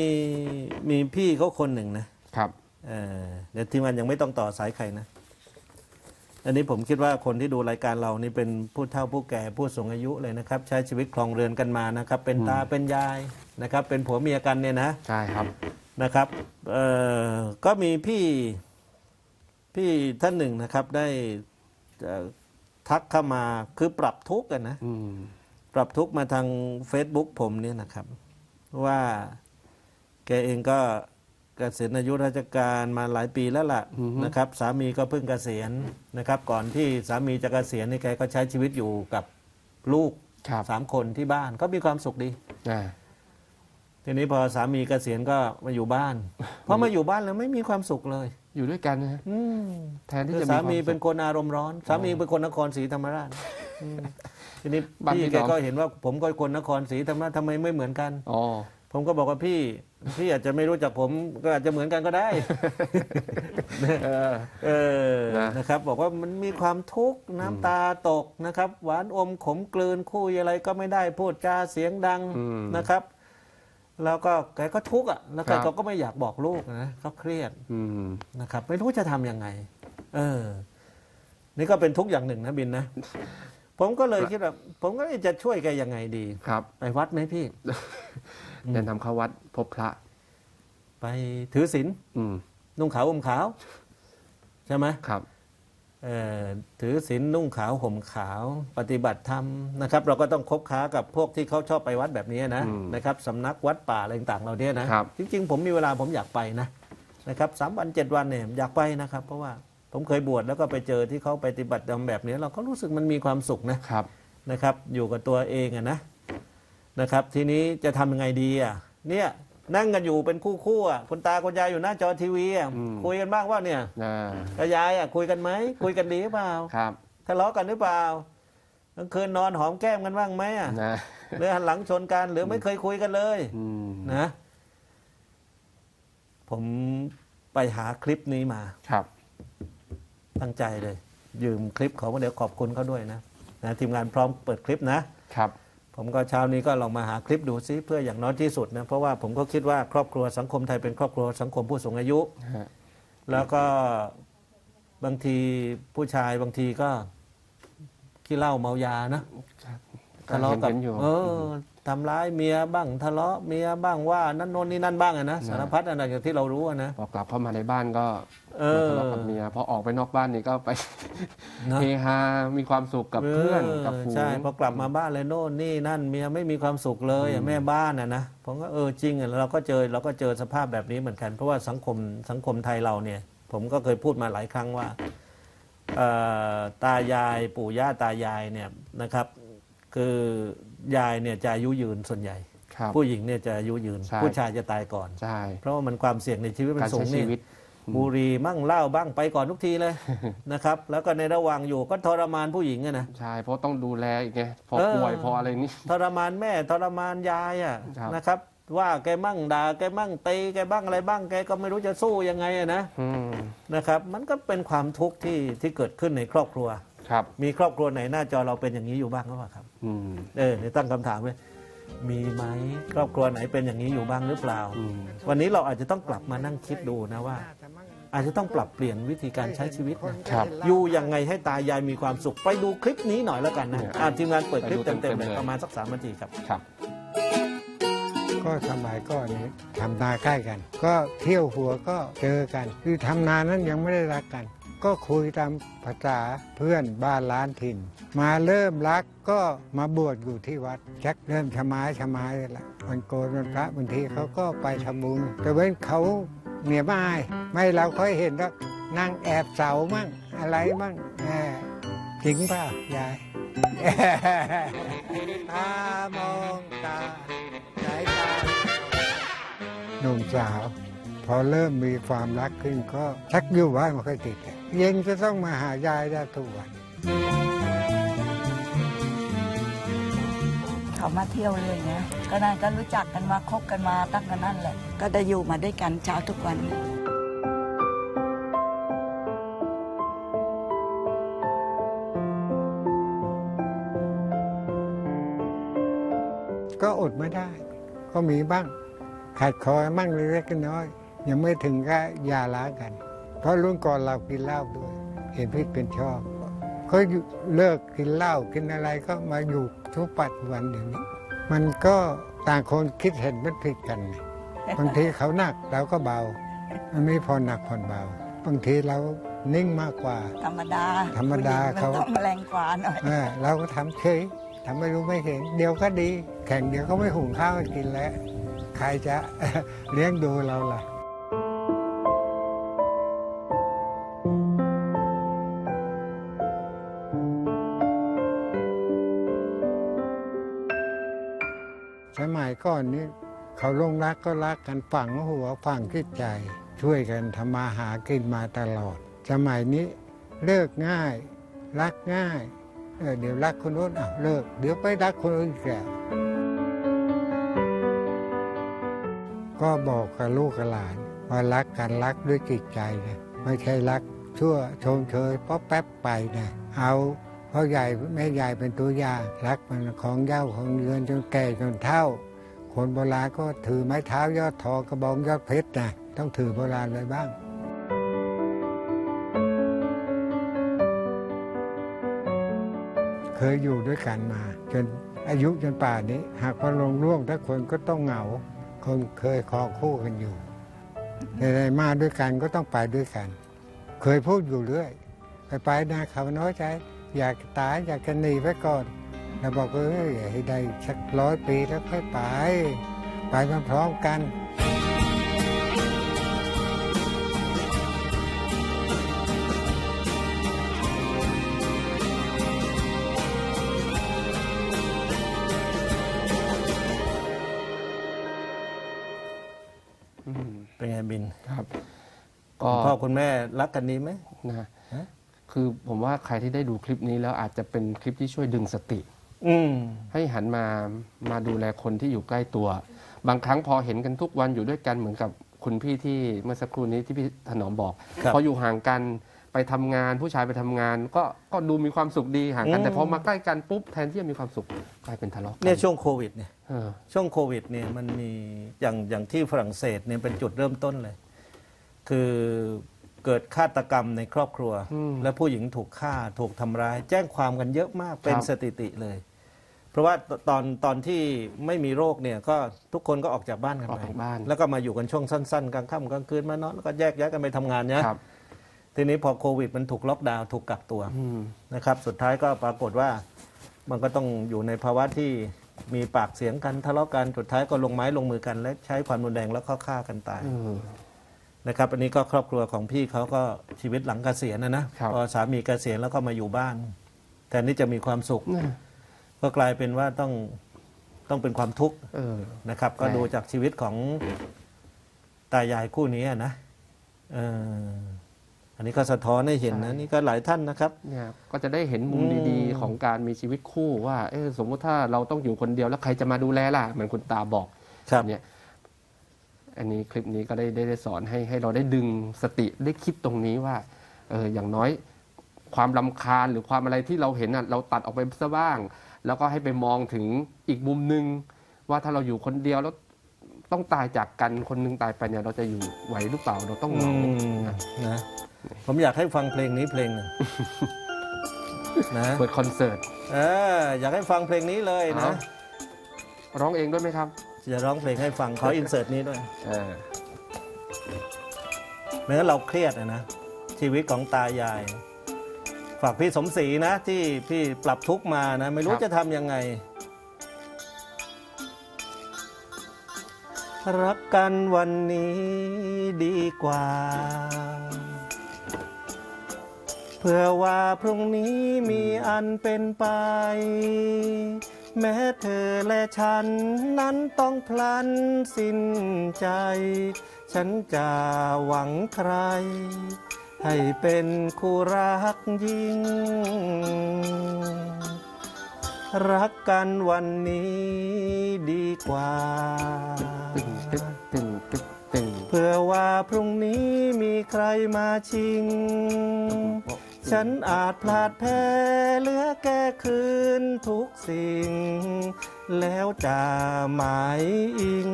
มีมีพี่เขาคนหนึ่งนะครับเอ่อเดี๋ยวทีมงานยังไม่ต้องต่อสายใครนะ อันนี้ผมคิดว่าคนที่ดูรายการเรานี่เป็นผู้เฒ่าผู้แก่ผู้สูงอายุเลยนะครับ ใช้ชีวิตครองเรือนกันมานะครับ เป็นตาเป็นยายนะครับ เป็นผัวเมียกันเนี่ยนะใช่ครับนะครับเอ่อก็มีพี่พี่ท่านหนึ่งนะครับได้เอ่อทักเข้ามาคือปรับทุกข์กันนะ อืมปรับทุกข์มาทาง Facebook ผมเนี่ยนะครับ ว่า แกเองก็เกษียณอายุราชการมาหลายปีแล้วล่ะนะครับ สามีก็เพิ่งเกษียณนะครับ ก่อนที่สามีจะเกษียณนี่แกก็ใช้ชีวิตอยู่กับลูกครับสามคนที่บ้านก็มีความสุขดีอ่าทีนี้พอสามีเกษียณก็มาอยู่บ้านพอมาอยู่บ้านแล้วไม่มีความสุขเลย อยู่ด้วยกันนะฮะอืมแทนที่คือจะสาควมีสุขเป็นคนอารมณ์ร้อน สามีเป็นคนนครศรีธรรมราชอืมทีนี้บ้านพี่พี่แกน้องก็เห็นว่าผมก็คนนครศรีธรรมราชทำไมไม่เหมือนกันอ๋อ ผมก็บอกว่าพี่พี่อาจจะไม่รู้จักผมก็อาจจะเหมือนกันก็ได้ เออ เออนะ นะครับ บอกว่ามันมีความทุกข์น้ำตาตกนะครับ หวานอมขมกลืนคุยอะไรก็ไม่ได้พูดจาเสียงดังอืมนะครับ แล้วก็แกก็ทุกข์อะแล้วแกครับก็ไม่อยากบอกลูกนะเขาเครียด อืม นะครับ ไม่รู้จะทำยังไง เออ นี่ก็เป็นทุกข์อย่างหนึ่งนะบินนะ ผมก็เลยคิดว่าผมก็จะช่วยแกยังไงดี ครับ ไปวัดไหมพี่ แนะนำเข้าวัดพบพระ ไปถือศีลอืมนุ่งขาวห่มขาว ใช่ไหมครับ เอ่อถือศีลนุ่งขาวห่มขาว ปฏิบัติธรรมนะครับ เราก็ต้องคบค้ากับพวกที่เขาชอบไปวัดแบบนี้นะอืมนะครับสำนักวัดป่าอะไรต่างๆเราเนี่ยนะครับ จริงๆ ผมมีเวลาผมอยากไปนะนะครับสามวันเจ็ดวันเนี่ยอยากไปนะครับ เพราะว่าผมเคยบวชแล้วก็ไปเจอที่เขาปฏิบัติธรรมแบบนี้ เราก็รู้สึกมันมีความสุขนะ ครับ นะครับอยู่กับตัวเองอะนะ นะครับ ทีนี้จะทำยังไงดีอะเนี่ยนั่งกันอยู่เป็นคู่คู่ๆอะคุณตาคุณยายอยู่หน้าจอทีวีอะอืม คุยกันบ้างว่าเนี่ยอ่าตายายอะคุยกันไหมคุยกันดีหรือเปล่าครับทะเลาะกันหรือเปล่ากลางคืนนอนหอมแก้มกันบ้างไหมอะนะหรือหันหลังชนกันหรือไม่เคยคุยกันเลย อืมนะ ผมไปหาคลิปนี้มา ครับตั้งใจเลย ยืมคลิปเขาเดี๋ยวขอบคุณเขาด้วยนะนะทีมงานพร้อมเปิดคลิปนะ ครับ ผมก็เช้านี้ก็ลองมาหาคลิปดูซิเพื่ออย่างน้อยที่สุดนะเพราะว่าผมก็คิดว่าครอบครัวสังคมไทยเป็นครอบครัวสังคมผู้สูงอายุ ฮะแล้วก็บางทีผู้ชายบางทีก็ขี้เหล้าเมายานะก็ทะเลาะเห็นกับเห็นอยู่ เออ ทำร้ายเมียบ้างทะเลาะเมียบ้างว่านั่นโน่นนี่นั่นบ้างอะนะสารพัดอะไรอย่างที่เรารู้อะนะพอกลับเข้ามาในบ้านก็เอมาอทะเลาะกับเมียพอออกไปนอกบ้านนี่ก็ไปนะเฮฮา มีความสุขกับเพื่อนกับฝูงใช่พอกลับมาบ้านเลยโน่นนี่นั่นเมียไม่มีความสุขเลยอะแม่บ้านอะนะผมก็เออจริงอะเราก็เจอเราก็เจอสภาพแบบนี้เหมือนกัน เพราะว่าสังคมสังคมไทยเราเนี่ย ผมก็เคยพูดมาหลายครั้งว่าเอ่อตายายปู่ย่าตายายเนี่ยนะครับ คือ ยายเนี่ยจะอายุยืนส่วนใหญ่ ครับผู้หญิงเนี่ยจะอายุยืน ใช่ ผู้ชายจะตายก่อน ใช่ เพราะว่ามันความเสี่ยงในชีวิตมัการนสูใช้งชีนี่วิต บุหรีมั่งเหล้าบ้างไปก่อนทุกทีเลย นะครับ แล้วก็ในระหว่างอยู่ก็ทรมานผู้หญิงอะนะ ใช่ เพราะต้องดูแลอีกไง พอเออ ป่วยพออะไรนี่ ทรมานแม่ทรมานยายอะครับ นะครับ ว่าแกมั่งด่าแกมั่งตีแกบ้างอะไรบ้างแกก็ไม่รู้จะสู้ยังไงอะนะอืมนะครับ มันก็เป็นความทุกข์ที่ที่เกิดขึ้นในครอบครัว ครับมีครอบครัวไหนหน้าจอเราเป็นอย่างนี้อยู่บ้างหรือเปล่าครับอืมเออในตั้งคำถามเลยมีไหมครอบครัวไหนเป็นอย่างนี้อยู่บ้างหรือเปล่า อืมวันนี้เราอาจจะต้องกลับมานั่งคิดดูนะว่า อาจจะต้องปรับเปลี่ยนวิธีการใช้ชีวิตนะครับ อยู่ยังไงให้ตายายมีความสุขไปดูคลิปนี้หน่อยแล้วกันนะเนี่ยอ่าทีมงานเปิดคลิปไปดูเต็มๆเต็มๆเลยเลยประมาณสักสามนาทีครับ ครับ ก็สมัยก่อนนี้ทำนาใกล้กัน ก็เที่ยวหัวก็เจอกัน คือทำนานั้นยังไม่ได้รักกัน ก็คุยตามภาษาเพื่อนบ้านล้านถิ่น มาเริ่มรักก็มาบวชอยู่ที่วัดชักเริ่มชมายชมายเลยละวันโกนวันพระบางทีเขาก็ไปทำบุญแต่เว้นเขาเมียไม่อายไม่เราค่อยเห็นก็นั่งแอบเสามั่งอะไรมั่งแหมจริงเปล่ายายตามองตาสายตาหนุ่มสาว พอเริ่มมีความรักขึ้นก็ชักอยู่บ้านม่ค่อยติด เย็นจะต้องมาหายายได้ทุกวันเขามาเที่ยวเลยนะก็นั่นก็รู้จักกันมาคบกันมาตั้งแต่นั้นแหละ ก็ได้อยู่มาด้วยกันเช้าทุกวันก็อดไม่ได้ ก็มีบ้าง ขาดคอมั่งเล็กๆน้อยๆยังไม่ถึงก็หย่าร้างกัน เพราะรุ่นก่อนเรากินเหล้าด้วย เห็นพิษเป็นชอบก็อยู่เลิกกินเหล้ากินอะไรก็มาอยู่ทุกปัจจุบันอย่างนี้ มันก็ต่างคนคิดเห็นมันผิดกัน บางทีเขาหนักเราก็เบา มันไม่พอหนักผ่อนเบา บางทีเรานิ่งมากกว่า ธรรมดา ธรรมดาผู้หญิงเขานต้องแรงกว่าหน่อยเออเราก็ทำเฉยทำไม่รู้ไม่เห็น เดี๋ยวก็ดี แข่งเดี๋ยวก็ไม่หุงข้าวให้กินแล้ว ใครจะเลี้ยงดูเราล่ะ ก่อนนี้ เขาลงรักก็รักกันฝังหัวฝังคิดใจ ช่วยกันทำมาหากินมาตลอด สมัยนี้เลิกง่าย รักง่ายเเดี๋ยวรักคนโน้นอะเลิก เดี๋ยวไปรักคนอื่นอีกแล้วก็บอกกับลูกกับหลานว่ารักกันรักด้วยจิตใจนะไม่ใช่รักชั่วชมเชยเพราะแป๊บไปนะเอาพ่อใหญ่แม่ใหญ่เป็นตัวอย่างรักมันของเย้าของเยือนจนแก่จนเฒ่า คนโบราณก็ถือไม้เท้ายอดทองกระบองยอดเพชรนะต้องถือโบราณไว้บ้างเคยอยู่ด้วยกันมา จนอายุจนป่านนี้ หากพอลงร่วงถ้าคนก็ต้องเหงา คนเคยคอคู่กันอยู่ในมาด้วยกันก็ต้องไปด้วยกัน เคยพูดอยู่เรื่อย ไปไปนะเขาน้อยใจ อยากตายอยากจะหนีไปก่อน แล้วบอกว่าเอ้ยให้ได้สักร้อยปีแล้วค่อยไป ไปพร้อมๆกันอืมเป็นไงบินครับคุก็ณพ่อคุณแม่รักกันดีไหมนะฮะคือผมว่าใครที่ได้ดูคลิปนี้แล้วอาจจะเป็นคลิปที่ช่วยดึงสติ อืม ให้หันมามาดูแลคนที่อยู่ใกล้ตัว บางครั้งพอเห็นกันทุกวันอยู่ด้วยกันเหมือนกับคุณพี่ที่เมื่อสักครู่นี้ที่พี่ถนอมบอก ครับพออยู่ห่างกันไปทำงานผู้ชายไปทำงาน ก็ก็ดูมีความสุขดีห่างกันอืมแต่พอมาใกล้กันปุ๊บแทนที่จะมีความสุขกลายเป็นทะเลาะกัเนี่ยช่วงโควิดเนี่ย เออ ช่วงโควิดเนี่ยมันมีอย่างอย่างที่ฝรั่งเศสเนี่ยเป็นจุดเริ่มต้นเลย คือเกิดฆาตกรรมในครอบครัว อืมและผู้หญิงถูกฆ่าถูกทำร้าย แจ้งความกันเยอะมากเป็นครับ สถิติเลย เพราะว่าตอนตอนที่ไม่มีโรคเนี่ยก็ทุกคนก็ออกจากบ้านกันออกไปจากบ้าน แล้วก็มาอยู่กันช่วงสั้นๆกลางค่ำกลางคืนมานอนแล้วก็แยกย้ายกันไปทำงานเนี่ยครับ ทีนี้พอโควิดมันถูกล็อกดาวน์ถูกกักตัวอืม นะครับ สุดท้ายก็ปรากฏว่ามันก็ต้องอยู่ในภาวะที่มีปากเสียงกันทะเลาะกันสุดท้ายก็ลงไม้ลงมือกัน และใช้ความรุนแรงแล้วก็ฆ่ากันตาย เออ นะครับอันนี้ก็ครอบครัวของพี่เขาก็ชีวิตหลังเกษียณนะนะครับ พอสามีเกษียณแล้วก็มาอยู่บ้านแทนที่จะมีความสุขเนี่ย ก็กลายเป็นว่าต้องต้องเป็นความทุกข์เออ นะครับ ก็แปลกดูจากชีวิตของตายายคู่นี้อะนะเอออันนี้ก็สะท้อนให้เห็นนะนี่ก็หลายท่านนะครับ เนี่ยก็จะได้เห็นมุมอืม ดีๆ ของการมีชีวิตคู่ว่าเออสมมุติถ้าเราต้องอยู่คนเดียวแล้วใครจะมาดูแลล่ะเหมือนคุณตาบอกครับ เนี่ยอันนี้คลิปนี้ก็ได้ได้ได้สอนให้ให้เราได้ดึงสติได้คิดตรงนี้ว่าเอออย่างน้อยความลำคาญหรือความอะไรที่เราเห็นอะเราตัดออกไปซะบ้าง แล้วก็ให้ไปมองถึงอีกมุมหนึ่งว่าถ้าเราอยู่คนเดียวแล้วต้องตายจากกันคนหนึงตายไปเนี่ยเราจะอยู่ไหวหรือเปล่าเราต้องเหงาอืมนะนะผมอยากให้ฟังเพลงนี้เพลงหนึ่งนะเปิดคอนเสิร์ตเอออยากให้ฟังเพลงนี้เลยนะเอาร้องเองด้วยไหมครับ จะร้องเพลงให้ฟังขออินเสิร์ตนี้ด้วยเออเมื่อเราเครียดอะนะชีวิตของตายาย ฝากพี่สมศรีนะที่พี่ปรับทุกข์มานะ ไม่รู้จะทำยังไง รักกันวันนี้ดีกว่า เพื่อว่าพรุ่งนี้มีอันเป็นไป แม้เธอและฉันนั้นต้องพลันสิ้นใจ ฉันจะหวังใคร ให้เป็นคู่รักยิ่ง รักกันวันนี้ดีกว่า เพื่อว่าพรุ่งนี้มีใครมาชิง ฉันอาจพลาดแพ้เหลือแก้คืนทุกสิ่ง แล้วจะหมายอิง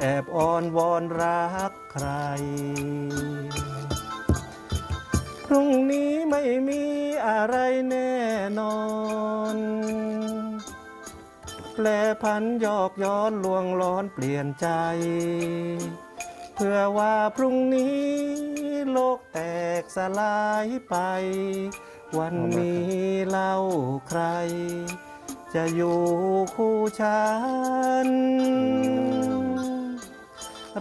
แอบอ้อนวอนรักใคร พรุ่งนี้ไม่มีอะไรแน่นอน แปลพันยอกย้อนลวงล้อนเปลี่ยนใจ เพื่อว่าพรุ่งนี้โลกแตกสลายไป วันนี้เล่าใคร จะอยู่คู่ฉัน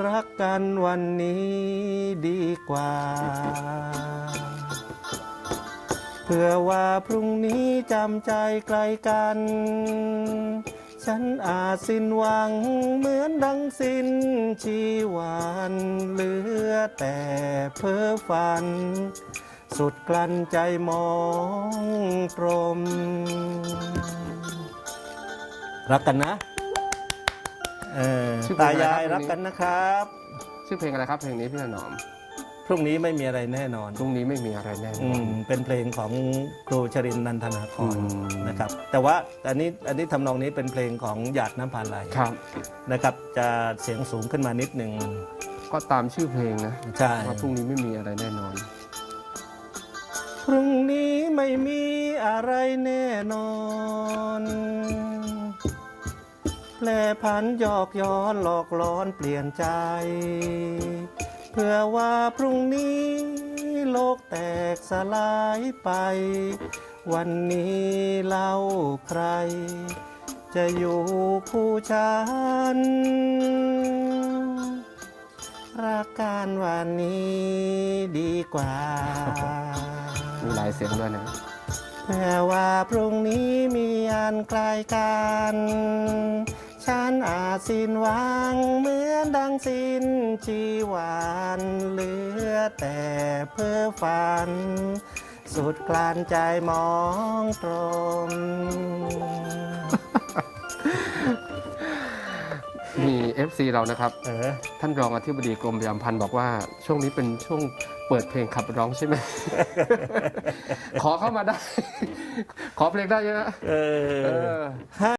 รักกันวันนี้ดีกว่า เพื่อว่าพรุ่งนี้จำใจไกลกัน ฉันอาจสิ้นหวังเหมือนดังสิ้นชีวันเหลือแต่เพ้อฝัน สุดกลั้นใจมองตรม รักกันนะเออชื่อเพลตางอะไรยาครับยเพลงนี้รักกันนะครับ ชื่อเพลงอะไรครับเพลงนี้พี่ถนอม พรุ่งนี้ไม่มีอะไรแน่นอนพรุ่งนี้ไม่มีอะไรแน่นอือนมเป็นเพลงของครูชรินทร์นันทนาคอืรมนะครับ แต่ว่าอันนี้อันนี้ทำนองนี้เป็นเพลงของหยาดน้ำพาไหลครับ นะครับ จะเสียงสูงขึ้นมานิดหนึ่ง ก็ตามชื่อเพลงนะใช่ ว่าพรุ่งนี้ไม่มีอะไรแน่นอน พรุ่งนี้ไม่มีอะไรแน่นอน แปลพันหยอกย้อนหลอกล้อนเปลี่ยนใจ เพื่อว่าพรุ่งนี้โลกแตกสลายไป วันนี้เล่าใคร จะอยู่คู่ฉัน รักกันวันนี้ดีกว่า มีหลายเสียงด้วยนะแม้ว่าพรุ่งนี้มีอันไกลกัน ฉันอาจสิ้นหวังเหมือนดังสิ้นชีวันเหลือแต่เพ้อฝัน สุดกลานใจมองตรมมี FC เรานะครับ เออ ท่านรองอธิบดีกรมประชาสัมพันธ์บอกว่าช่วงนี้เป็นช่วงเปิดเพลงขับร้องใช่ไหม ขอเข้ามาได้ ขอเพลงได้ใช่ไหมเอเออ อ